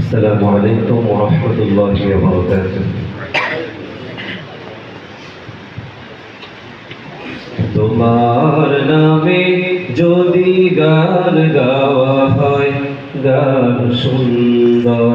السلام عليكم ورحمة الله وبركاته তোমার নামে যদি গান গাওয়া হয় গান সুন্দর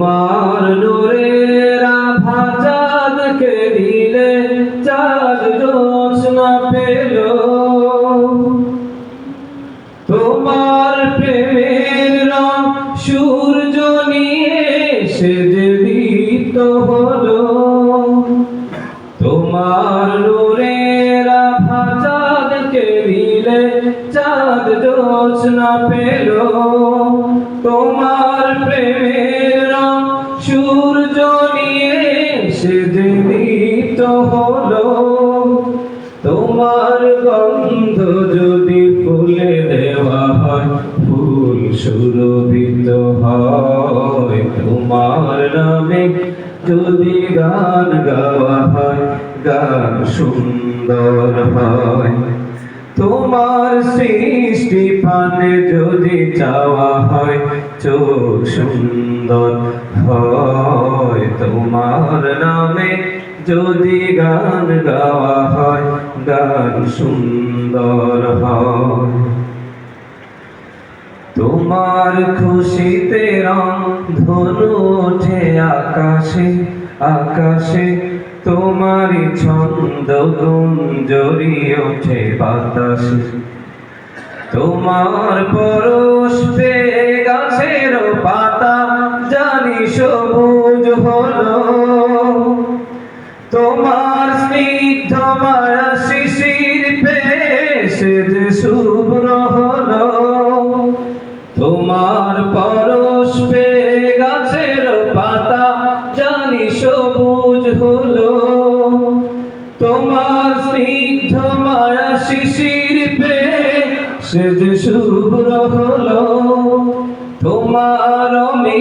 তোমার নূরের আভা চাঁদকে দিলে চাঁদ জোৎস্না পেল। তোমার প্রেমের রং সূর্য নিয়ে সে যে দীপ্ত হলো। তোমার নূরের আভা চাঁদকে দিলে চাঁদ জোৎস্না পেল। তোমার হলো। তোমার গন্ধ যদি ফুলে দেওয়া হয়, ফুল সুরভিত হয়। তোমার নামে যদি গান গাওয়া হয়, গান সুন্দর হয়। তোমার সৃষ্টি পানে যদি চাওয়া হয়, চোখ সুন্দর হয়। তোমার নামে যদি গান গাওয়া হয়, গান সুন্দর হয়। তোমার খুশিতে রং ধনু ওঠে আকাশে আকাশে তোমারই ছন্দ গুঞ্জরি ওঠে বাতাসে। তোমার পরশ পে গাছের পাতা জানি সবুজ যে হলো, তোমার পরশ পে গাছের পাতা জানি সবুজ হলো। তোমার স্নিগ্ধ মায়া শিশির পে সে যে শুভ্র হলো তোমার অমীয়